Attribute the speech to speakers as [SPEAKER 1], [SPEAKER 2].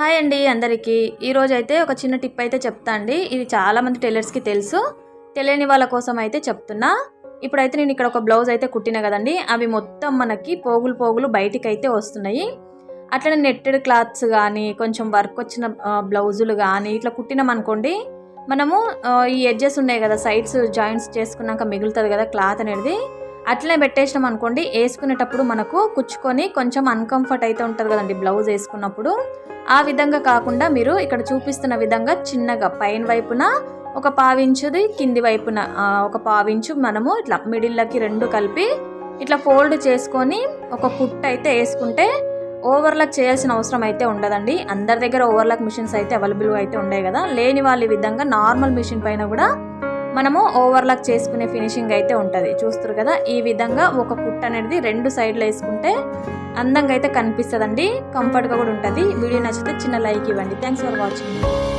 [SPEAKER 1] Hi అండి అందరికీ. ఈరోజు అయితే ఒక చిన్న టిప్ అయితే చెప్తా అండి. ఇది చాలామంది టైలర్స్కి తెలుసు. తెలియని వాళ్ళ కోసం అయితే చెప్తున్నా. ఇప్పుడైతే నేను ఇక్కడ ఒక బ్లౌజ్ అయితే కుట్టిన కదండి. అవి మొత్తం మనకి పోగులు పోగులు బయటికి అయితే వస్తున్నాయి. అట్లనే నెట్టెడ్ క్లాత్స్ కానీ కొంచెం వర్క్ వచ్చిన బ్లౌజులు కానీ ఇట్లా కుట్టినాం అనుకోండి మనము ఈ ఎడ్జెస్ ఉన్నాయి కదా సైడ్స్ జాయింట్స్ చేసుకున్నాక మిగులుతుంది కదా క్లాత్ అనేది. అట్లనే పెట్టేసినాం అనుకోండి వేసుకునేటప్పుడు మనకు కుచ్చుకొని కొంచెం అన్కంఫర్ట్ అయితే ఉంటుంది కదండి బ్లౌజ్ వేసుకున్నప్పుడు. ఆ విధంగా కాకుండా మీరు ఇక్కడ చూపిస్తున్న విధంగా చిన్నగా పైన వైపున ఒక పావించుది కింది వైపున ఒక పావించు మనము ఇట్లా మిడిల్లోకి రెండు కలిపి ఇట్లా ఫోల్డ్ చేసుకొని ఒక కుట్ అయితే వేసుకుంటే ఓవర్లాక్ చేయాల్సిన అవసరం అయితే ఉండదండి. అందరి దగ్గర ఓవర్లాక్ మిషన్స్ అయితే అవైలబుల్గా అయితే ఉండే కదా. లేని వాళ్ళ ఈ విధంగా నార్మల్ మిషన్ పైన కూడా మనము ఓవర్లాక్ చేసుకునే ఫినిషింగ్ అయితే ఉంటుంది. చూస్తారు కదా? ఈ విధంగా ఒక కుట్ అనేది రెండు సైడ్లు వేసుకుంటే అందంగా అయితే కనిపిస్తుందండి. కంఫర్ట్గా కూడా ఉంటుంది. వీడియో నచ్చితే చిన్న లైక్ ఇవ్వండి. Thanks for watching